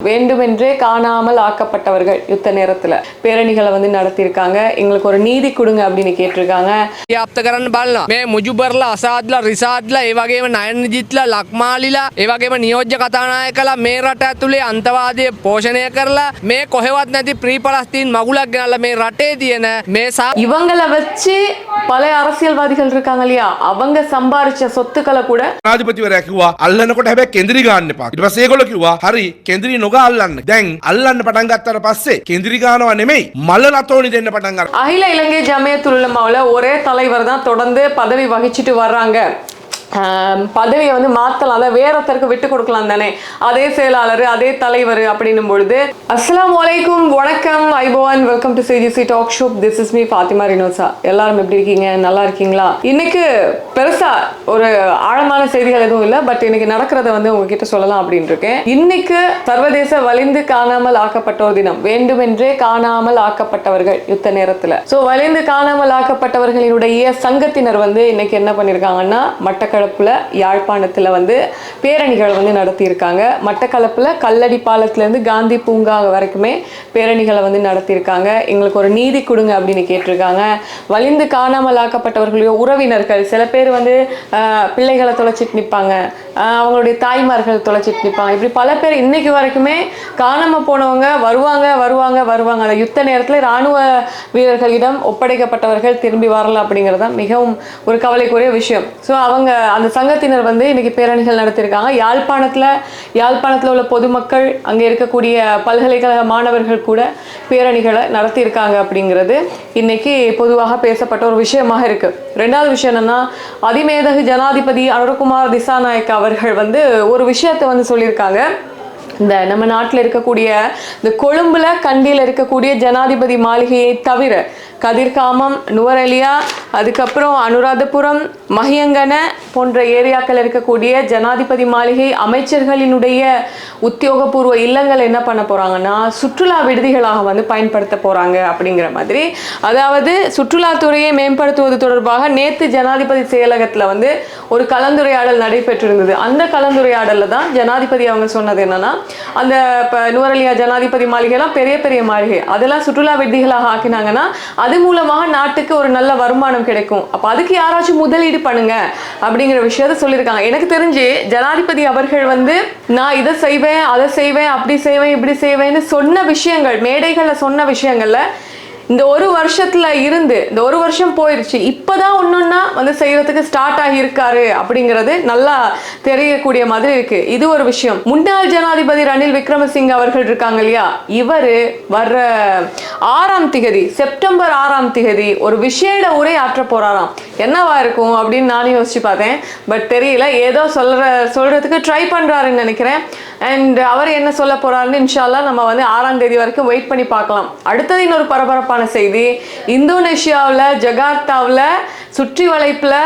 வேண்டுமென்றே காணாமல் ஆக்கப்பட்டவர்கள் யுத்த நேரத்துல பேரணிகளை வந்து நடத்தியிருக்காங்க எங்களுக்கு ஒரு நீதி கொடுங்க அப்படின்னு கேட்டிருக்காங்க ව්‍යාප්ත කරන්න බලන්න මේ මුජුබරලා අසාදලා රිසාත්ලා ඒ වගේම නයන ජිත්ලා ලක්මාලිලා ඒ වගේම නියෝජ්‍ය කතානාය කලා මේ රට ඇතුලේ අන්තවාදය පෝෂණය කරලා මේ කොහෙවත් නැති ප්‍රීපලස්තීන් මගුලක් ගෙනල්ලා මේ රටේ තියෙන මේ සා இவங்கள வச்சு பல அரசியல்வாதிகள் இருக்காங்க இல்லையா அவங்க சம்பாரிச்ச சொத்துக்களை கூட ජනාධිපතිවරයා කිව්වා අල්ලනකොට හැබැයි කෙන්දිරි ගන්න එපා. ඊට පස්සේ ඒගොල්ලෝ කිව්වා හරි කෙන්දිරි නොගා අල්ලන්න. දැන් අල්ලන්න පටන් ගත්තට පස්සේ කෙන්දිරි ගානවා නෙමෙයි මල්ල ලතෝනි දෙන්න පටන් ගන්නවා. அகில இலங்கை ஜமியத்துல் உலமாவுல ஒரே தலைவர் தான் தொடர்ந்து பதவி வகிச்சிட்டு வர்றாங்க ஆம், பதவியை வந்து மாற்றலாம் அதை வேற ஒருத்தருக்கு விட்டு கொடுக்கலாம் தானே. அதே செயலாளர் அதே தலைவர் அப்படின்னும் பொழுது அஸ்லாம் வலைக்கும் வணக்கம் ஐபோவான் welcome to CGC talk show this is me Fathima Rinosa எல்லாரும் எப்படி இருக்கீங்க? நல்லா இருக்கீங்களா? இன்னைக்கு பெருசா ஒரு ஆழமான செய்திகள் எதுவும் இல்லை பட் இன்னைக்கு நடக்கிறத வந்து உங்ககிட்ட சொல்லலாம் அப்படின்னு இருக்கேன். இன்னைக்கு சர்வதேச வலிந்து காணாமல் ஆக்கப்பட்டோர் தினம். வேண்டுமென்றே காணாமல் ஆக்கப்பட்டவர்கள் யுத்த நேரத்தில். ஸோ வலிந்து காணாமல் ஆக்கப்பட்டவர்களினுடைய சங்கத்தினர் வந்து இன்னைக்கு என்ன பண்ணியிருக்காங்கன்னா மட்டக்க மட்டக்களப்பில் யாழ்ப்பாணத்துல வந்து பேரணிகள் வந்து நடத்தியிருக்காங்க. மட்டக்களப்புல கல்லடி பாலத்துலேருந்து காந்தி பூங்கா வரைக்குமே பேரணிகளை வந்து நடத்தியிருக்காங்க. எங்களுக்கு ஒரு நீதி கொடுங்க அப்படின்னு கேட்டிருக்காங்க. வலிந்து காணாமல் ஆக்கப்பட்டவர்களுடைய உறவினர்கள் சில பேர் வந்து ஆஹ், பிள்ளைகளை தொலைச்சிட்டு நிற்பாங்க அவங்களுடைய தாய்மார்கள் தொலைச்சிட்டு நிற்பாங்க இப்படி பல பேர் இன்னைக்கு வரைக்குமே காணாமல் போனவங்க வருவாங்க வருவாங்க வருவாங்க. அந்த யுத்த நேரத்தில் இராணுவ வீரர்களிடம் ஒப்படைக்கப்பட்டவர்கள் திரும்பி வரலாம் அப்படிங்கிறது தான் மிகவும் ஒரு கவலைக்குரிய விஷயம். ஸோ அவங்க அந்த சங்கத்தினர் வந்து இன்னைக்கு பேரணிகள் நடத்தியிருக்காங்க. யாழ்ப்பாணத்தில் யாழ்ப்பாணத்தில் உள்ள பொதுமக்கள் அங்கே இருக்கக்கூடிய பல்கலைக்கழக மாணவர்கள் கூட பேரணிகளை நடத்தியிருக்காங்க அப்படிங்கிறது இன்னைக்கு பொதுவாக பேசப்பட்ட ஒரு விஷயமாக இருக்கு. ரெண்டாவது விஷயம் என்னன்னா அதிமேதகு ஜனாதிபதி அனுரகுமார் திசாநாயக் அவர்கள் வந்து ஒரு விஷயத்தை வந்து சொல்லியிருக்காங்க. இந்த நம்ம நாட்டில் இருக்கக்கூடிய இந்த கொழும்புல கண்டியில் இருக்கக்கூடிய ஜனாதிபதி மாளிகையை தவிர கதிர்காமம் நுவரெலியா அதுக்கப்புறம் அனுராதபுரம் மகியங்கன போன்ற ஏரியாக்கள் இருக்கக்கூடிய ஜனாதிபதி மாளிகை அமைச்சர்களினுடைய உத்தியோகபூர்வ இல்லங்கள் என்ன பண்ண போகிறாங்கன்னா சுற்றுலா விடுதிகளாக வந்து பயன்படுத்த போகிறாங்க அப்படிங்கிற மாதிரி. அதாவது சுற்றுலாத்துறையை மேம்படுத்துவது தொடர்பாக நேற்று ஜனாதிபதி செயலகத்தில் வந்து ஒரு கலந்துரையாடல் நடைபெற்றிருந்தது. அந்த கலந்துரையாடலில் தான் ஜனாதிபதி அவங்க சொன்னது என்னென்னா அந்த இப்போ நுவரலியா ஜனாதிபதி மாளிகைலாம் பெரிய பெரிய மாளிகை. அதெல்லாம் சுற்றுலா விடுதிகளாக ஆக்கினாங்கன்னா அது மூலமாக நாட்டுக்கு ஒரு நல்ல வருமானம் கிடைக்கும். அப்போ அதுக்கு யாராச்சும் முதலீடு பண்ணுங்க அப்படிங்கிற விஷயத்த சொல்லியிருக்காங்க. எனக்கு தெரிஞ்சு ஜனாதிபதி அவர்கள் வந்து நான் இதை செய்வேன் அதை செய்வேன் அப்படி செய்வேன் இப்படி செய்வேன்னு சொன்ன விஷயங்கள் மேடைகளில் சொன்ன விஷயங்களில் இந்த ஒரு வருஷத்துல இருந்து இந்த ஒரு வருஷம் போயிருச்சு. இப்பதான் ஒன்னொன்னா வந்து செய்யறதுக்கு ஸ்டார்ட் ஆகி இருக்காரு அப்படிங்கிறது நல்லா தெரியக்கூடிய மாதிரி இருக்கு. இது ஒரு விஷயம். முன்னாள் ஜனாதிபதி ரணில் விக்ரமசிங்க அவர்கள் இருக்காங்க இல்லையா? இவர் வர்ற ஆறாம் திகதி செப்டம்பர் ஆறாம் திகதி ஒரு விஷேட உரை ஆற்ற போறாராம். என்னவா இருக்கும் அப்படின்னு நானும் யோசிச்சு பார்த்தேன். பட் தெரியல. ஏதோ சொல்ற சொல்றதுக்கு ட்ரை பண்றாருன்னு நினைக்கிறேன். அண்ட் அவர் என்ன சொல்ல போறாருன்னு இன்ஷால்லா நம்ம வந்து ஆறாம் தேதி வரைக்கும் வெயிட் பண்ணி பார்க்கலாம். அடுத்தது இன்னொரு பரபரப்பான செய்தி. இந்தோனேஷியாவில் ஜகார்த்தாவில் சுற்றி வளைப்பில்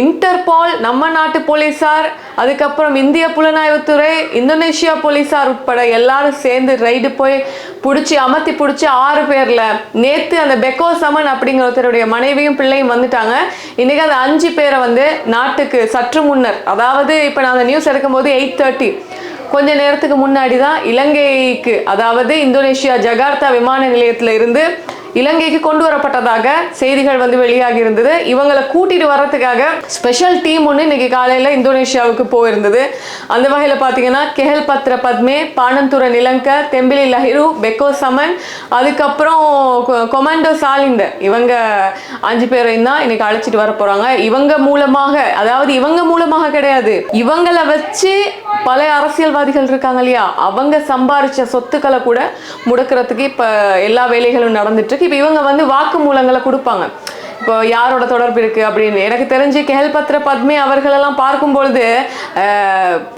இன்டர்பால் நம்ம நாட்டு போலீஸார் அதுக்கப்புறம் இந்திய புலனாய்வுத்துறை இந்தோனேஷியா போலீசார் உட்பட எல்லாரும் சேர்ந்து ரைடு போய் பிடிச்சி அமர்த்தி பிடிச்சி ஆறு பேரில். நேற்று அந்த பெக்கோ சமன் அப்படிங்கிற ஒருத்தருடைய மனைவியும் பிள்ளையும் வந்துட்டாங்க. இன்றைக்கி அந்த அஞ்சு பேரை வந்து நாட்டுக்கு சற்று முன்னர் அதாவது இப்போ நான் அந்த நியூஸ் எடுக்கும்போது எயிட் தேர்ட்டி கொஞ்ச நேரத்துக்கு முன்னாடி தான் இலங்கைக்கு அதாவது இந்தோனேஷியா ஜகார்த்தா விமான நிலையத்தில் இருந்து இலங்கைக்கு கொண்டு வரப்பட்டதாக செய்திகள் வந்து வெளியாகி இருந்தது. இவங்களை கூட்டிட்டு வர்றதுக்காக ஸ்பெஷல் டீம் ஒன்று இன்னைக்கு காலையில் இந்தோனேஷியாவுக்கு போயிருந்தது. அந்த வகையில் பார்த்தீங்கன்னா கெஹல் பத்ர பத்மே பானந்துர நிலங்க தெம்பிலி லஹிரு பெக்கோ சமன் அதுக்கப்புறம் கொ- கொமாண்டோ சாலிந்த இவங்க அஞ்சு பேரையும் தான் இன்னைக்கு அழைச்சிட்டு வர போறாங்க இவங்க மூலமாக அதாவது இவங்க மூலமாக கிடையாது இவங்களை வச்சு பல அரசியல்வாதிகள் இருக்காங்க இல்லையா? அவங்க சம்பாரிச்ச சொத்துக்களை கூட முடக்கிறதுக்கு இப்போ எல்லா வேலைகளும் நடந்துட்டு இருக்கு. இப்போ இவங்க வந்து வாக்குமூலங்களை கொடுப்பாங்க. இப்போ யாரோட தொடர்பு இருக்கு அப்படின்னு? எனக்கு தெரிஞ்சு கேள்பத்ர பத்மே அவர்களெல்லாம் பார்க்கும் பொழுது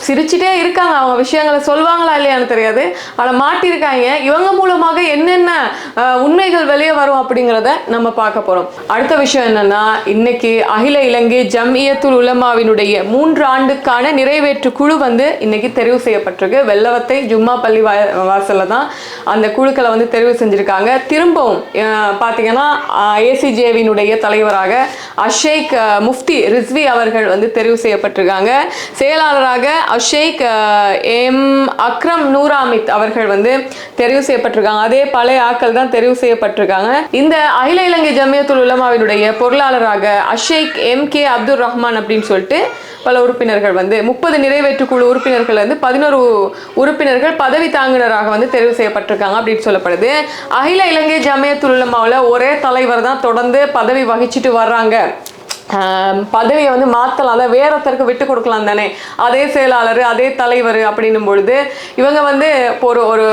சிரிச்சுட்டே சிரிச்சிட்டே இருக்காங்க. அவங்க விஷயங்களை சொல்லுவாங்களா இல்லையான்னு தெரியாது. ஆனா மாட்டியிருக்காங்க. இவங்க மூலமாக என்னென்ன உண்மைகள் வெளியே வரும் அப்படிங்கிறத நம்ம பார்க்க போகிறோம் அடுத்த விஷயம் என்னன்னா இன்னைக்கு அகில இலங்கை ஜம்இயத்துல் உலமாவினுடைய மூன்று ஆண்டுக்கான நிறைவேற்று குழு வந்து இன்னைக்கு தெரிவு செய்யப்பட்டிருக்கு. வெள்ளவத்தை ஜும்மா பள்ளி வா வாசலில் தான் அந்த குழுக்களை வந்து தெரிவு செஞ்சுருக்காங்க. திரும்பவும் பார்த்தீங்கன்னா ஏசிஜேவினுடைய தலைவராக அஷேக் முஃப்தி ரிஸ்வி அவர்கள் வந்து தெரிவு செய்யப்பட்டிருக்காங்க. செயலாளராக அஷேக் எம் அக்ரம் நூராமித் அவர்கள் வந்து தெரிவு செய்யப்பட்டிருக்காங்க. அதே பழைய ஆட்கள் தான் தெரிவு செய்யப்பட்டிருக்காங்க. இந்த அகில இலங்கை ஜமியத்துல் உலமாவினுடைய பொருளாளராக அஷேக் எம் கே அப்துல் ரஹ்மான் அப்படின்னு சொல்லிட்டு பல உறுப்பினர்கள் வந்து முப்பது நிறைவேற்று குழு உறுப்பினர்கள் வந்து பதினோரு உறுப்பினர்கள் பதவி தாங்குனராக வந்து தெரிவு செய்யப்பட்டிருக்காங்க அப்படின்னு சொல்லப்படுது. அகில இலங்கை ஜமியத்துல் உலமாவில் ஒரே தலைவர் தான் தொடர்ந்து பதவி வகிச்சுட்டு வர்றாங்க. பதவியை வந்து மாற்றலாம் அதை வேற ஒருத்தருக்கு விட்டு கொடுக்கலாம் தானே. அதே செயலாளர் அதே தலைவர் அப்படின்னும் பொழுது இவங்க வந்து இப்போ ஒரு ஒரு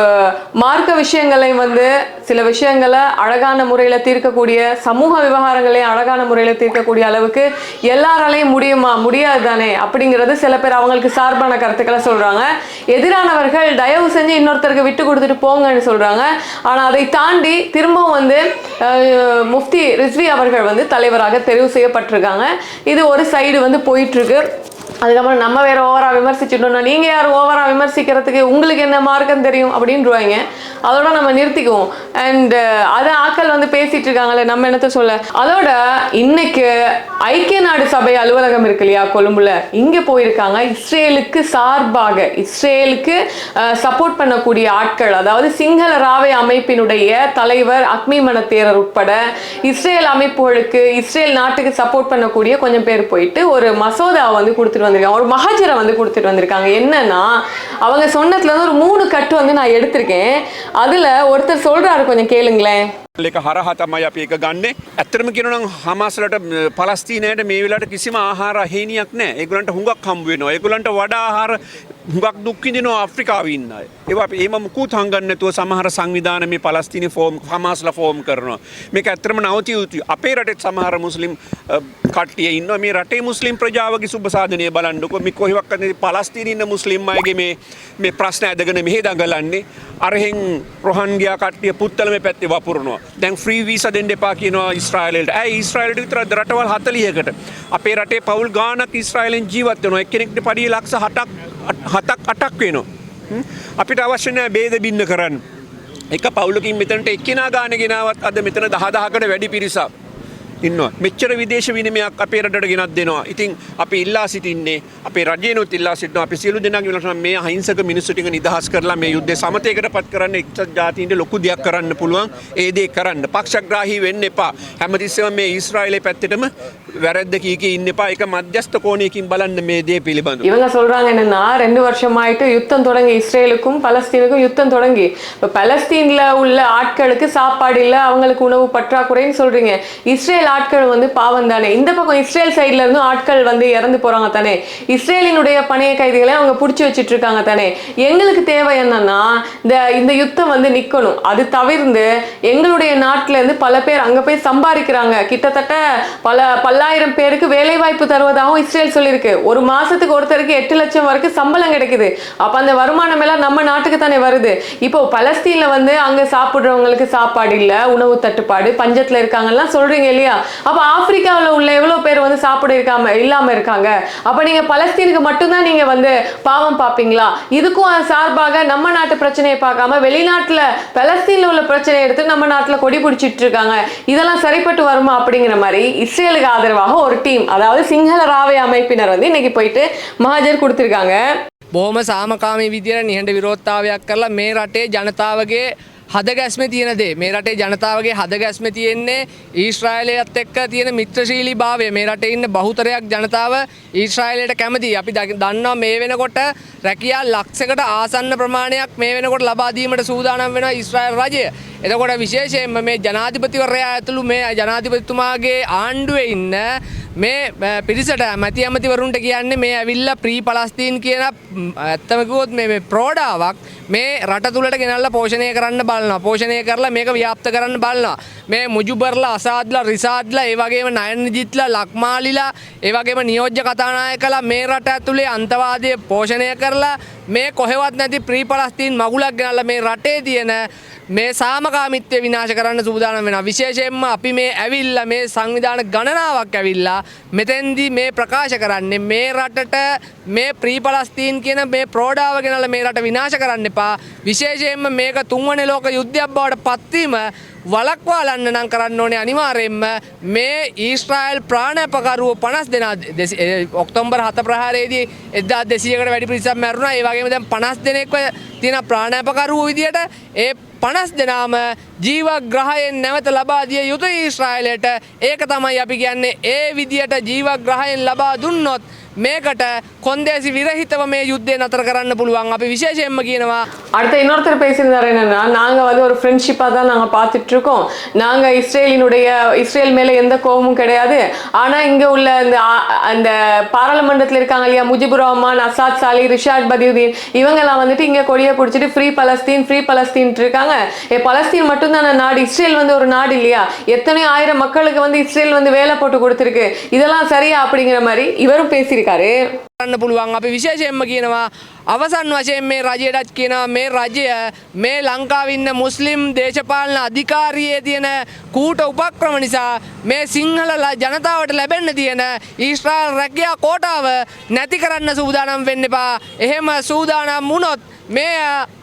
மார்க்க விஷயங்களை வந்து சில விஷயங்களை அழகான முறையில் தீர்க்கக்கூடிய சமூக விவகாரங்களையும் அழகான முறையில் தீர்க்கக்கூடிய அளவுக்கு எல்லாராலையும் முடியுமா? முடியாது தானே. அப்படிங்கிறது சில பேர் அவங்களுக்கு சார்பான கருத்துக்களை சொல்கிறாங்க எதிரானவர்கள் தயவு செஞ்சு இன்னொருத்தருக்கு விட்டு கொடுத்துட்டு போங்கன்னு சொல்கிறாங்க ஆனால் அதை தாண்டி திரும்பவும் வந்து முஃப்தி ரிஸ்வி அவர்கள் வந்து தலைவராக தெரிவு செய்யப்பட்டிருக்காங்க இது ஒரு சைடு வந்து போயிட்டு இருக்கு. அதுக்கப்புறம் நம்ம வேற ஓவரா விமர்சிச்சுட்டோம்னா நீங்க யார் ஓவரா விமர்சிக்கிறதுக்கு உங்களுக்கு என்ன மார்க்கம் தெரியும் அப்படின்றவாங்க. அதோட நம்ம நிறுத்திக்குவோம். அண்ட் அதை ஆட்கள் வந்து பேசிட்டு இருக்காங்களே நம்ம என்னத்த சொல்ல? அதோட இன்னைக்கு ஐக்கிய நாடு சபை அலுவலகம் இருக்கு இல்லையா கொழும்புல? இங்க போயிருக்காங்க. இஸ்ரேலுக்கு சார்பாக இஸ்ரேலுக்கு சப்போர்ட் பண்ணக்கூடிய ஆட்கள் அதாவது சிங்கள ராவை அமைப்பினுடைய தலைவர் அக்மி மனத்தேரர் உட்பட இஸ்ரேல் அமைப்புகளுக்கு இஸ்ரேல் நாட்டுக்கு சப்போர்ட் பண்ணக்கூடிய கொஞ்சம் பேர் போயிட்டு ஒரு மசோதா வந்து கொடுத்துட்டு வந்திருக்காங்க. ஒரு மகாஜரை வந்து கொடுத்துட்டு வந்திருக்காங்க. என்னன்னா அவங்க சொன்னதுல இருந்து ஒரு மூணு கட்டு வந்து நான் எடுத்திருக்கேன். அதுல ஒருத்தர் சொல்றாரு கொஞ்சம் கேளுங்களேன். ඒක හරහා තමයි අපි එක ගන්න. ඇත්තටම කියනනම් හමාසලට පලස්තීනයට මේ වෙලාවට කිසිම ආහාර හේනියක් නැහැ. ඒගොල්ලන්ට හුඟක් හම්බ වෙනවා. ඒගොල්ලන්ට වඩා ආහාර හුඟක් දුක් විඳිනවා ආෆ්‍රිකාවේ ඉන්න අය. ඒවා අපි එහෙම මුකුත් හංගන්නේ නැතුව සමහර සංවිධාන මේ පලස්තීන ෆෝම් හමාස්ලා ෆෝම් කරනවා. මේක ඇත්තටම නවතිය යුතුයි. අපේ රටෙත් සමහර මුස්ලිම් කට්ටිය ඉන්නවා. මේ රටේ මුස්ලිම් ප්‍රජාවගේ සුබ සාධනය බලන්නකො. මේ කොහෙවත් නැති පලස්තීන ඉන්න මුස්ලිම් අයගේ මේ මේ ප්‍රශ්න ඇදගෙන මෙහෙ දඟලන්නේ. අරහෙන් රොහන්ගියා කට්ටිය පුත්තල මේ පැත්තේ වපුරනවා. දැන් ්‍රී වීස දෙන්න එපා කියනවා ඉස්්‍රයිලට ඇයි ඉස්්‍රයිලට විතර රටවල් හතලියකට අපේ රටේ පවුල් ගානක් ඉස්්‍රයිලෙන් ජීවත්වන එකනෙක්ට පඩිය ලක්ෂ හටක් හතක් අටක් වෙනවා. හ්ම්? අපිට අවශ්‍යනෑ බේද බින්න කරන්න. එක පවුලකින් මෙතනට එක්කෙනා ගාන ගෙනාවත් අද මෙතන දහදාහකට වැඩි පිරිසක්. ඉන්න මෙච්චර විදේශ විනිමයක් අපේ රටට ගෙනත් දෙනවා. ඉතින් අපි ඉල්ලා සිටින්නේ අපේ රජයනුත් ඉල්ලා සිටන අපි සියලු දෙනා විලට මේ අහිංසක මිනිස්සුටික නිදහස් කරලා මේ යුද්ධ සමතයකට පත් කරන්න එක්සත් ජාතීන්ට ලොකු දෙයක් කරන්න පුළුවන්. ඒදේ කරන්න. පක්ෂග්‍රාහී වෙන්න එපා. හැමතිස්සම මේ ඊස්රායිලේ පැත්තටම වැරද්ද කීක ඉන්න එපා එක මධ්‍යස්ථ කෝණයකින් බලන්න මේ දේ පිළිබඳු. இவங்க சொல்றாங்க என்னன்னா ரெண்டு வருஷமாயிட்டு யுத்தம் தொடங்கி இஸ்ரேலுக்கும் பலஸ்தீனுக்கும் யுத்தம் தொடங்கி இப்ப பலஸ்தீன்ல உள்ள ஆட்களுக்கு சாப்பாடு இல்ல அவங்களுக்கு உணவு பற்றாக்குறைன்னு சொல்றீங்க இஸ்ரேல் ஆட்கள் வந்து பாவம் தானே இந்த பக்கம் இஸ்ரேல் சைட்ல இருந்தும் ஆட்கள் வந்து இறந்து போறாங்க தானே இஸ்ரேலினுடைய பணைய கைதிகளை அவங்க புடிச்சு வச்சிட்டு இருக்காங்க தானே எங்களுக்கு தேவை என்னன்னா இந்த இந்த யுத்தம் வந்து நிக்கணும் அது தவிர்ந்து எங்களுடைய நாட்டுல இருந்து பல பேர் அங்க போய் சம்பாதிக்கிறாங்க கிட்டத்தட்ட பல தொள்ளாயிரம் பேருக்கு வேலை வாய்ப்பு தருவதாகவும் இஸ்ரேல் சொல்லியிருக்கு. ஒரு மாசத்துக்கு ஒருத்தருக்கு எட்டு லட்சம் வரைக்கும் சம்பளம் கிடைக்குது. அப்ப அந்த வருமானம் எல்லாம் நம்ம நாட்டுக்கு தானே வருது. இப்போ பலஸ்தீன்ல வந்து அங்க சாப்பிடுறவங்களுக்கு சாப்பாடு இல்ல உணவு தட்டுப்பாடு பஞ்சத்துல இருக்காங்கலாம் சொல்றீங்க இல்லையா? அப்ப ஆப்பிரிக்காவில் உள்ள எவ்வளவு பேர் வந்து சாப்பிட இருக்காம இல்லாம இருக்காங்க? அப்ப நீங்க பலஸ்தீனுக்கு மட்டும்தான் நீங்க வந்து பாவம் பார்ப்பீங்களா இதுக்கும் சார்பாக நம்ம நாட்டு பிரச்சனையை பார்க்காம வெளிநாட்டுல பலஸ்தீன்ல உள்ள பிரச்சனையை எடுத்து நம்ம நாட்டுல கொடி பிடிச்சிட்டு இருக்காங்க. இதெல்லாம் சரிப்பட்டு வருமா அப்படிங்கிற மாதிரி இஸ்ரேலுக்கு ஆதரவாக ஒரு டீம் அதாவது சிங்கள ராவை அமைப்பினர் வந்து இன்னைக்கு போயிட்டு மகாஜர் கொடுத்திருக்காங்க බොහොම සාමකාමී විදිර නිහට විරෝත්තාවයක් කරලා මේ රටේ ජනතාවගේ හදගැස්ම තියෙන දේ. මේ රටේ ජනතාවගේ හදගැස්ම තියෙන්නේ ඊශ්‍රායිලයත් එක්ක තියෙන මිත්‍රශීලී භාවය. මේ රට ඉන්න බහුතරයක් ජනතාව ඊශ්‍රායිලයට කැමති. අපි දකි- දන්නවා මේ වෙනකොට රැකියා ලක්ෂකට ආසන්න ප්‍රමාණයක් මේ වෙනකොට ලබාදීමට සූදානම් වෙන ඉස්්‍රයිල් රජය. එතකොට විශේෂයෙන්ම මේ ජනාධිපතිවරයා ඇතුළු මේ ජනාධිපතිතුමාගේ ආණ්ඩුවේ ඉන්න මේ අ, පිරිසට මැති ඇමතිවරුන්ට කියන්නේ මේ ඇවිල්ල ප්‍රී පලස්තීන් කියන ම්, ඇත්තමකුවොත් මේ මේ ප්‍රෝඩාවක් මේ රට තුළට ගෙනල්ල පෝෂණය කරන්න බලන්න පෝෂණය කරලා මේක ව්‍යාප්ත කරන්න බලන්නවා මේ මුජුබරලා අසාදලා රිසාදලා ඒවගේම නයන ජිත්ලා ලක්මාලිලා ඒවගේම නියෝජ්‍ය කතානාය කලා මේ රට ඇතුළේ අන්තවාදය පෝෂණය කරලා මේ කොහෙවත් නැති ප්‍රී පලස්තීන් මගුලක් ගෙනල්ල මේ රටේ තියෙන මේ සාමකාමිත්වය විනාශ කරන්න සූදානම් වෙන විශේෂයෙන්ම අපි මේ ඇවිල්ල මේ සංවිධාන ගණනාවක් ඇවිල්ලා මෙතැන්දි මේ ප්‍රකාශ කරන්නේ මේ රටට මේ ප්‍රීපලස්තීන් කියන මේ ප්‍රෝඩාව ගෙනල මේ රට විනාශ කරන්න එපා. විශේෂයෙන්ම මේක තුන්වන ලෝක යුද්ධයක් බවට පත්වීම වලක්වාලන්න නම් කරන්න ඕනේ අනිවාරයෙන්ම මේ ඊස්ට්‍රයිල් ප්‍රාණපකරුව පනස් දෙෙන ඔක්තොම්බර් හත ප්‍රහාරයේදී එදා දෙසියකට වැඩි පිරිසම් මැරුණ. ඒවගේම දැන් පනස් දෙනෙක්ව තියෙන ප්‍රාණපකරුව විදියට ඒ පනස් දෙනාම ජීව ග්‍රහයෙන් නැවත ලබා දිය යුතු ඊශ්‍රායිලයට. ඒක තමයි අපි කියන්නේ ඒ විදියට ජීව ග්‍රහයෙන් ලබා දුන්නොත් මේකට කොන්දේසි විරහිතව මේ යුද්ධය නතර කරන්න පුළුවන් අපි විශේෂයෙන්ම කියනවා அடுத்த இன்னொருத்தர் பேசியிருந்தாரு என்னன்னா நாங்க வந்து ஒரு ஃப்ரெண்ட்ஷிப்பா தான் நாங்க பார்த்துட்டு இருக்கோம் நாங்க இஸ்ரேலினுடைய இஸ்ரேல் மேல எந்த கோபமும் கிடையாது ஆனா இங்க உள்ள அந்த ஆ- அந்த பாராளுமன்றத்துல இருக்காங்க இல்லையா முஜிபுர் ரஹ்மான் அசாத் சாலி ரிஷாட் பதியுதீன் இவங்கெல்லாம் வந்துட்டு இங்க கொடியை பிடிச்சிட்டு ஃப்ரீ பலஸ்தீன் ஃப்ரீ பலஸ்தீன் இருக்காங்க ஏ பலஸ்தீன் மட்டும்தான நாடு இஸ்ரேல் வந்து ஒரு நாடு இல்லையா எத்தனை ஆயிரம் மக்களுக்கு வந்து இஸ்ரேல் வந்து வேலை போட்டு கொடுத்துருக்கு இதெல்லாம் சரியா அப்படிங்கிற மாதிரி இவரும் අධිකාරේ කරන්න පුළුවන් අපි විශේෂයෙන්ම කියනවා අවසන් වශයෙන් මේ රජයටත් කියනවා මේ රජය මේ ලංකාවේ ඉන්න මුස්ලිම් දේශපාලන අධිකාරියේ තියෙන කූට උපක්‍රම නිසා මේ සිංහල ජනතාවට ලැබෙන්න තියෙන ඊශ්‍රායල් රැකියා කෝටාව නැති කරන්න සූදානම් වෙන්න එපා. එහෙම සූදානම් වුණොත් මේ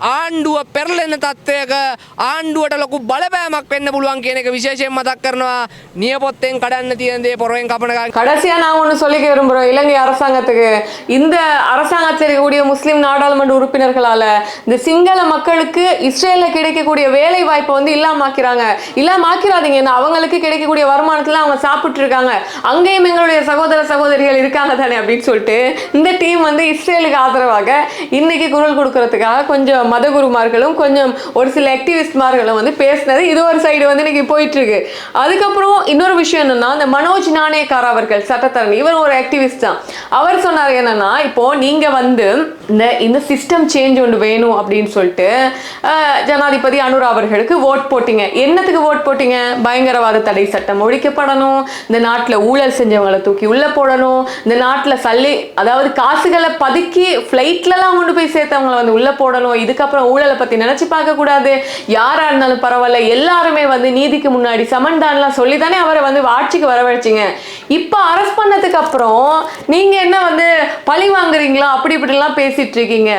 ආණ්ඩුව පෙරලෙන තත්ත්වයක ආණ්ඩුවට ලොකු බලපෑමක් වෙන්න පුළුවන් කියන එක විශේෂයෙන් මතක් කරනවා නියපොත්තෙන් කඩන්න තියෙන දේ පොරෙන් කපනකා கடைசியா நான் ஒண்ணு சொல்லிக்க விரும்புறோம் இலங்கை அரசாங்கத்துக்கு இந்த அரசாங்கத்தில் இருக்கக்கூடிய முஸ்லிம் நாடாளுமன்ற உறுப்பினர்களால இந்த சிங்கள மக்களுக்கு இஸ்ரேல்ல கிடைக்கக்கூடிய வேலை வாய்ப்பை வந்து இல்லாமாக்கிறாங்க இல்லாமாக்கிறாதீங்க ஏன்னா அவங்களுக்கு கிடைக்கக்கூடிய வருமானத்துல அவங்க சாப்பிட்டு இருக்காங்க அங்கேயும் எங்களுடைய சகோதர சகோதரிகள் இருக்காங்க தானே அப்படின்னு சொல்லிட்டு இந்த டீம் வந்து இஸ்ரேலுக்கு ஆதரவாக இன்னைக்கு குரல் கொடுக்கறதுக்காக கொஞ்சம் மதகுருமார்களும் கொஞ்சம் ஒரு சில ஆக்டிவிஸ்ட்மார்களும் வந்து பேசினது இது ஒரு சைடு வந்து இன்னைக்கு போயிட்டுருக்கு. அதுக்கப்புறம் இன்னொரு விஷயம் என்னென்னா இந்த மனோஜ் நாணயக்கார் அவர்கள் சட்டத்தரணி இவர் ஒரு ஆக்டிவிஸ்ட் தான். அவர் சொன்னார் என்னென்னா இப்போது நீங்கள் வந்து இந்த இந்த சிஸ்டம் சேஞ்ச் ஒன்று வேணும் அப்படின்னு சொல்லிட்டு ஜனாதிபதி அனுரா அவர்களுக்கு ஓட் போட்டிங்க. என்னத்துக்கு ஓட் போட்டிங்க? பயங்கரவாத தடை சட்டம் ஒழிக்கப்படணும் இந்த நாட்டில் ஊழல் செஞ்சவங்களை தூக்கி உள்ளே போடணும் இந்த நாட்டில் சல்லி அதாவது காசுகளை பதுக்கி ஃப்ளைட்லலாம் கொண்டு போய் சேர்த்தவங்களை வந்து உள்ள போடணும் இதுக்கப்புறம் ஊழலை பத்தி நினைச்சு பார்க்க கூடாது யாரா இருந்தாலும் பரவாயில்ல எல்லாருமே வந்து நீதிக்கு முன்னாடி சமன்தான்லாம் சொல்லி தானே அவரை வந்து ஆட்சிக்கு வரவழைச்சிங்க இப்போ அரெஸ்ட் பண்ணதுக்கு அப்புறம் நீங்க என்ன வந்து பழி வாங்குறீங்களா அப்படி இப்படிலாம் பேசிட்டு இருக்கீங்க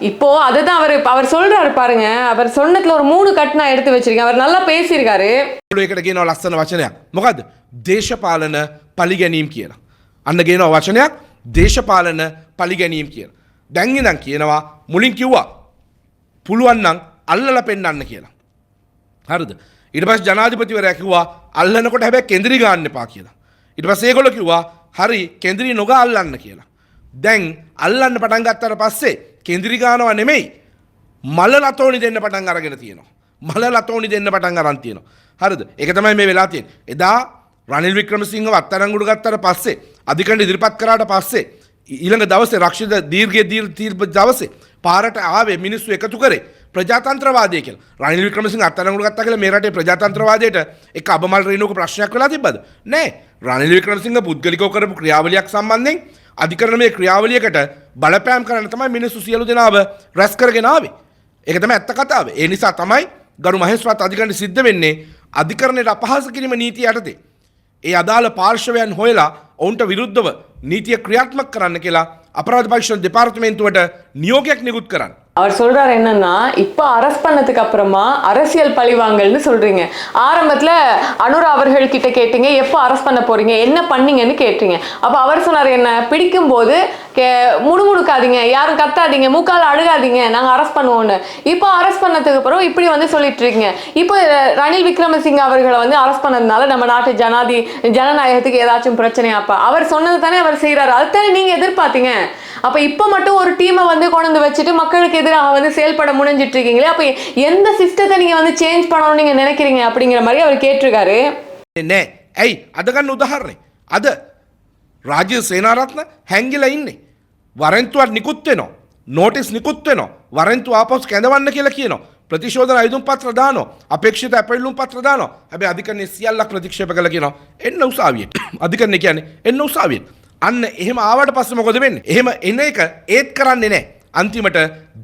இப்போ அதுதான் அவர் அவர் சொல்றாரு பாருங்க அவர் சொன்னதுல ஒரு மூணு கட்டு நான் எடுத்து வச்சிருக்கேன் அவர் நல்லா பேசியிருக்காரு එකට ගෙනව ලස්සන වචනයක් මොකද දේශපාලන පලිගැනීම් කියලා. අන්න ගෙනව වචනයක් දේශපාලන පලිගැනීම් කියලා. දැංගිනං කියනවා මුලින් කිව්වා පුළුවන්නං අල්ලල පෙන්න්න කියලා. හරිද ඉට පස් ජනාධිපතිවර ඇකිවා අල්ලනකොට හැබැ කෙන්දිරි ගන්න එපා කියලා. ඉට පස් ඒකොල කිව්වා හරි කෙන්දිරි නොග අල්ලන්න කියලා. දැන් අල්ලන්න පටන් ගත්තර පස්සේ කෙන්දිරිගානව නෙමෙයි මල ලතෝනි දෙන්න පටන් අරගෙන තියෙනවා. මල ලතෝනි දෙන්න පටන් අරන් තියෙනවා. හරිද එක තමයි මේ වෙලා තියෙන. එදා රනිල් වික්‍රමසිංහව අත්තරංගුඩ ගත්තර පස්සේ අධිකණ්ඩ ඉදිරිපත් කරාට පස්සේ ඊළඟ දවසේ රක්ෂිත දීර්ඝ දීර් තීර්ප දවසේ පාරට ආවේ මිනිස්සු එකතු කරේ ප්‍රජාතන්ත්‍රවාදය කියලා. රනිල් වික්‍රමසිංහ අත්තරංගුඩ ගත්තා කියලා මේ රටේ ප්‍රජාතන්ත්‍රවාදයට එක අබමල් රේණුවක ප්‍රශ්නයක් වෙලා තිබ්බද? නෑ. රනිල් වික්‍රමසිංහ පුද්ගලිකව කරපු ක්‍රියාවලියක් සම්බන්ධයෙන් අධිකරණ මේ ක්‍රියාවලියකට බලපෑම් කරන්න තමයි මිනිස්සු සියලු දෙනාව රැස් කරගෙන ආවේ. ඒක තමයි ඇත්ත කතාව. ඒ නිසා තමයි ගරු මහේස්ත්‍රාත් අධිකරණ සිද්ධ වෙන්නේ අධිකරණයට අපහාස කිරීම නීතිය යටතේ. ඒ අදාළ පාර්ශවයන් හොයලා ඔවුන්ට විරුද්ධව නීතිය ක්‍රියාත්මක කරන්න කියලා අපරාධ පරීක්ෂණ දෙපාර්තමේන්තුවට නියෝගයක් නිකුත් කරන්න. அவர் சொல்றாரு என்னன்னா இப்போ அரெஸ்ட் பண்ணதுக்கு அப்புறமா அரசியல் பழிவாங்கல்னு சொல்றீங்க. ஆரம்பத்துல அனுரா அவர்கள் கிட்ட கேட்டீங்க எப்போ அரெஸ்ட் பண்ண போறீங்க என்ன பண்ணீங்கன்னு கேட்டீங்க. அப்ப அவர் சொன்னார் என்ன பிடிக்கும் போது கே முணுமுணுக்காதீங்க யாரும் கத்தாதீங்க மூக்கால் அழுகாதீங்க நாங்க அரெஸ்ட் பண்ணுவோம்னு. இப்போ அரெஸ்ட் பண்ணதுக்கு அப்புறம் இப்படி வந்து சொல்லிட்டு இருக்கீங்க. இப்போ ரணில் விக்ரமசிங்க அவர்களை வந்து அரெஸ்ட் பண்ணதுனால நம்ம நாட்டு ஜனாதி ஜனநாயகத்துக்கு ஏதாச்சும் பிரச்சனையாப்பா. அவர் சொன்னது தானே அவர் செய்யறாரு அதுதானே நீங்க எதிர்பார்த்தீங்க அப்ப இப்ப மட்டும் ஒரு டீமை வந்து கொண்டு வச்சுட்டு மக்களுக்கு எதிராக வந்து செயல்பட முனைஞ்சிட்டு இருக்கீங்களே அப்ப எந்த சிஸ்டத்தை நீங்க வந்து சேஞ்ச் பண்ணணும்னு நீங்க நினைக்கிறீங்க அப்படிங்கிற மாதிரி அவர் கேட்டிருக்காரு නෑ ඇයි අදගන්න උදාහරණය අද රාජ්‍ය සේනාරත්න හැංගිල ඉන්නේ වරෙන්තුවත් නිකුත්වෙනවා නෝටිස් නිකුත්වෙනවා වරෙන්තු ආපස් කැඳවන්න කියලා කියනවා ප්‍රතිශෝධන අයුතුම් පත්‍ර දානවා අපේක්ෂිත අපැල්ලුම් පත්‍ර දානවා හැබැයි අධිකරණයේ සියල්ලක් ප්‍රතික්ෂේප කළා කියනවා එන්න උසාවියට අධිකරණය කියන්නේ එන්න උසාවියට අන්න එහෙම ආවට පස්සේ මොකද වෙන්නේ එහෙම එන එක ඒත් කරන්නේ නැහැ අන්තිමට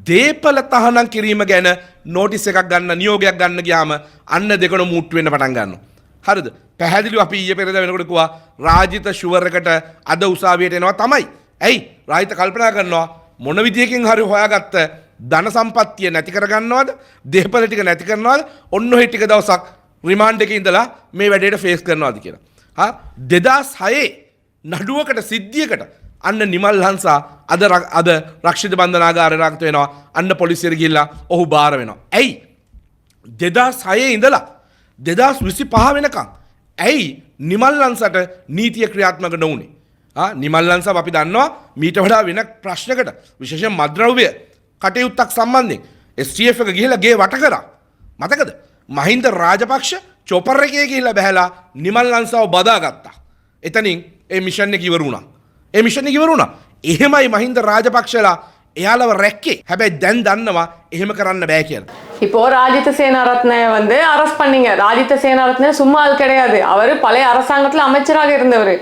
දේපල තහනම් කිරීම ගැන නෝටිස් එකක් ගන්න නියෝගයක් ගන්න ගියාම අන්න දෙකන මුට්ටු වෙන්න පටන් ගන්නවා. හරිද? පැහැදිලි අපි ඊය පෙරද වෙනකොටකුවා රාජිත ශුවරකට අද උසාවියට එනවා තමයි. ඇයි? රාහිත කල්පනා කරනවා මොන විදියකින් හරි හොයාගත්ත ධන සම්පත්තිය නැති කරගන්නවද? දේපල ටික නැති කරනවාද? ඔන්න ඔහි ටික දවසක් රිමාන්ඩ් එක ඉඳලා මේ වැඩේට ෆේස් කරනවාද කියලා. හා දෙදස් හයේ නඩුවකට සිද්ධියකට අන්න නිමල් හංසා අද ර- අද රක්ෂිත බන්ධනාගාර රක්ත වෙනවා අන්න පොලිසිර ගිල්ලා ඔහු බාර වෙනවා. ඇයි දෙදස් හයේ ඉඳලා දෙදස් විසි පහ වෙනකං. ඇයි නිමල්ලන්සට නීතිය ක්‍රියාත්මක නොවනේ. නිමල්ලන්ස අපි දන්නවා මීට වඩා වෙන ප්‍රශ්නකට විශේෂ මද්‍රව්‍ය කටයුත්තක් සම්බන්ධෙන් ස්ටF එක ගිහිලගේ වට කරා. මතකද මහින්ද රාජපක්ෂ චොපර එකේ ගිහිල්ලා බැහැලා නිමල්ලන්සාව බදාගත්තා. එතනින් ඒ මිෂණ එක ඉවර වුණා. ඒ මිෂණ එක ඉවර වුණා. එහෙමයි මහින්ද රාජපක්ෂලා එයාලව රැක්කේ හැබැයි දැන් දන්නවා එහෙම කරන්න බෑ කියලා. இப்போ ராஜித சேனாரத்னய வந்து அரெஸ்ட் பண்ணீங்க ராஜித சேனாரத்ன சும்மா ஆள் கிடையாது அவர் பழைய அரசாங்கத்துல அமைச்சராக இருந்தவர்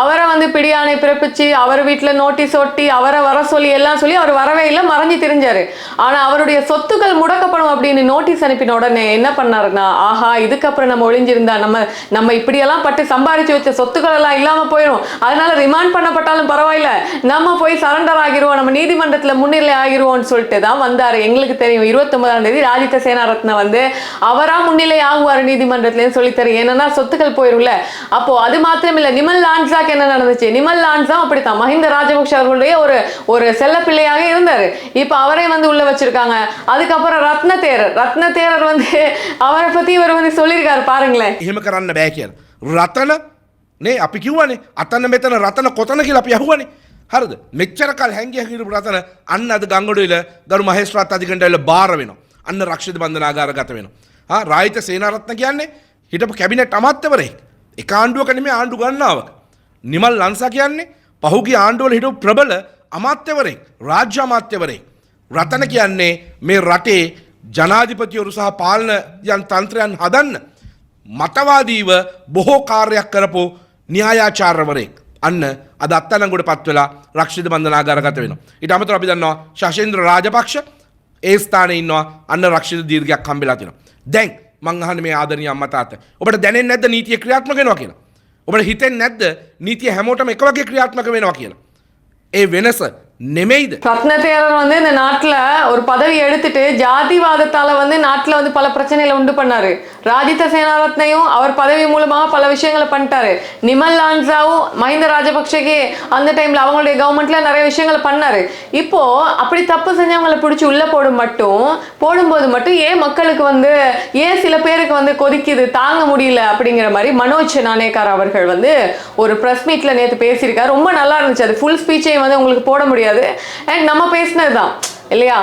அவரை வந்து பிடியாணை பிறப்பிச்சு அவர் வீட்டுல நோட்டீஸ் ஒட்டி அவரை வர சொல்லி எல்லாம் சொல்லி அவர் வரவே இல்லை மறைஞ்சு திரிஞ்சாரு ஆனா அவருடைய சொத்துக்கள் முடக்கப்படும் அப்படின்னு நோட்டீஸ் அனுப்பின உடனே என்ன பண்ணாருன்னா ஆஹா இதுக்கப்புறம் நம்ம ஒளிஞ்சிருந்தா நம்ம நம்ம இப்படியெல்லாம் பட்டு சம்பாரிச்சு வச்ச சொத்துக்கள் எல்லாம் இல்லாம போயிடும் அதனால ரிமாண்ட் பண்ணப்பட்டாலும் பரவாயில்ல நம்ம போய் சரண்டர் ஆகிருவோம் நம்ம நீதிமன்றத்துல முன்னிலை ஆகிருவோம்னு சொல்லிட்டு தான் வந்தாரு எங்களுக்கு தெரியும் இருபத்தொன்பதாம் தேதி ராஜித சேனாரத்ன வந்து அவரா முன்னிலை ஆகுவார் நீதிமன்றத்திலேன்னு சொல்லி தரும் ஏன்னா சொத்துக்கள் போயிரும்ல. அப்போ அது மாத்திரம் இல்லை நிமல் லான்ஸாக்கு என்ன நடந்துச்சு? நிமல் லான்ஸா அப்படித்தான். மஹிந்த ராஜபக்ஷ அவர்களுடைய ஒரு ஒரு செல்ல பிள்ளையாக இருந்தார். இப்போ அவரே வந்து உள்ள வச்சிருக்காங்க. அதுக்கப்புறம் ரத்ன தேரர் ரத்ன தேரர் வந்து அவரை பத்தி இவர் வந்து சொல்லியிருக்காரு பாருங்களேன். ரத்தன? நே அப்ப கியூவானே அத்தனை மேத்தன ரத்தன கொத்தன கீழ அப்ப யாவானே කොතන කියලා අපි යහුවනේ හරිද මෙච්චරකල් හැංගිය හිරපු රතන අන්න අද ගංගොඩුවල ගරු මහේස්ත්‍රාත් අධිකණ්ඩායම බාර වෙනවා. අන්න රක්ෂිත බන්ධනාගාර ගත වෙනවා. හා රාහිත සේනාරත්න කියන්නේ හිටපු කැබිනට් අමාත්‍යවරයෙක්. එක ආණ්ඩුවක නෙමෙයි ආණ්ඩු ගණනාවක. නිමල් ලංසා කියන්නේ පහුගිය ආණ්ඩුවල හිටපු ප්‍රබල අමාත්‍යවරයෙක් රාජ්‍ය අමාත්‍යවරයෙක්. රතන කියන්නේ මේ රටේ ජනාධිපතිවරු සහ පාලනයන් තන්ත්‍රයන් හදන්න මතවාදීව බොහෝ කාර්යක් කරපු න්‍යායාචාර්යවරයෙක් අන්න අද අත්තනගොඩ පත්වෙලා රක්ෂිත බන්ධනාගාරගත වෙන. ඉට අමතර අපි දන්නවා ශශේන්ද්‍ර රාජපක්ෂ ඒ ස්ථාන ඉන්නවා අන්න රක්ෂිත දීර්ගයක් කම්බිලා තින. දැන් මංහන මේ ආදරනය අම්මතාත ඔබට දැනෙන් නැද නීතිය ක්‍රියාත්මක වෙනවා කියලා. ඔබට හිතෙන් නැද්ද නීතිය හැමෝටම එක වගේ ක්‍රියාත්මක වෙනවා කියලා. ඒ වෙනස நெமைது. ரத்னதேரர் வந்து இந்த நாட்டில் ஒரு பதவி எடுத்துட்டு ஜாதிவாதத்தால் வந்து நாட்டில் வந்து பல பிரச்சனைகளை உண்டு பண்ணாரு. ராஜித சேனாரத்னையும் அவர் பதவி மூலமாக பல விஷயங்களை பண்ணிட்டாரு. நிமல் லான்சாவும் மஹிந்த ராஜபக்சேக்கு அந்த டைம்ல அவங்களுடைய கவர்மெண்ட்ல நிறைய விஷயங்களை பண்ணாரு. இப்போ அப்படி தப்பு செஞ்சவங்களை பிடிச்சி உள்ள போடும் மட்டும் போடும்போது மட்டும் ஏன் மக்களுக்கு வந்து ஏன் சில பேருக்கு வந்து கொதிக்குது தாங்க முடியல அப்படிங்கிற மாதிரி மனோஜ் நானேக்கார் அவர்கள் வந்து ஒரு ப்ரெஸ் மீட்ல நேற்று பேசியிருக்காரு. ரொம்ப நல்லா இருந்துச்சு. அது ஃபுல் ஸ்பீச்சையும் வந்து உங்களுக்கு போட முடியாது. அண்ட் நம்ம பேசினது தான் இல்லையா?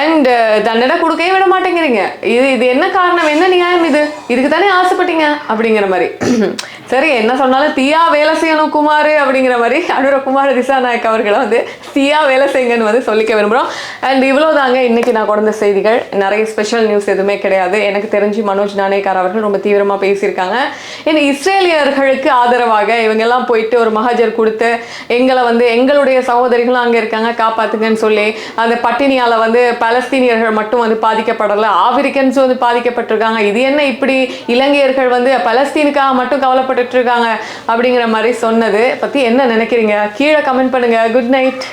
அண்ட் uh, தண்டனை கொடுக்கவே விட மாட்டேங்கிறீங்க. இது இது என்ன காரணம்? என்ன நியாயம் இது? இதுக்கு தானே ஆசைப்பட்டீங்க? அப்படிங்கிற மாதிரி. சரி என்ன சொன்னாலும் தீயா வேலை செய்யணும் குமார் அப்படிங்கிற மாதிரி அனுரகுமார் திசாநாயக் அவர்களை வந்து தீயா வேலை செய்யுங்கன்னு வந்து சொல்லிக்க விரும்புகிறோம் அண்ட் இவ்வளோ தாங்க இன்னைக்கு நான் கொண்ட செய்திகள். நிறைய ஸ்பெஷல் நியூஸ் எதுவுமே கிடையாது. எனக்கு தெரிஞ்சு மனோஜ் நானேக்கார் அவர்கள் ரொம்ப தீவிரமாக பேசியிருக்காங்க. ஏன்னா இஸ்ரேலியர்களுக்கு ஆதரவாக இவங்கெல்லாம் போயிட்டு ஒரு மகாஜர் கொடுத்து எங்களை வந்து எங்களுடைய சகோதரிகளும் அங்கே இருக்காங்க காப்பாத்துங்கன்னு சொல்லி அந்த பட்டினியால் வந்து பலஸ்தீனியர்கள் மட்டும் வந்து பாதிக்கப்படலை ஆப்பிரிக்கன்ஸ் வந்து பாதிக்கப்பட்டிருக்காங்க. இது என்ன இப்படி இலங்கையர்கள் வந்து பலஸ்தீனுக்காக மட்டும் கவலைப்பட்டுட்டு இருக்காங்க அப்படிங்கிற மாதிரி சொன்னது. பற்றி என்ன நினைக்கிறீங்க? கீழே கமெண்ட் பண்ணுங்க. Good night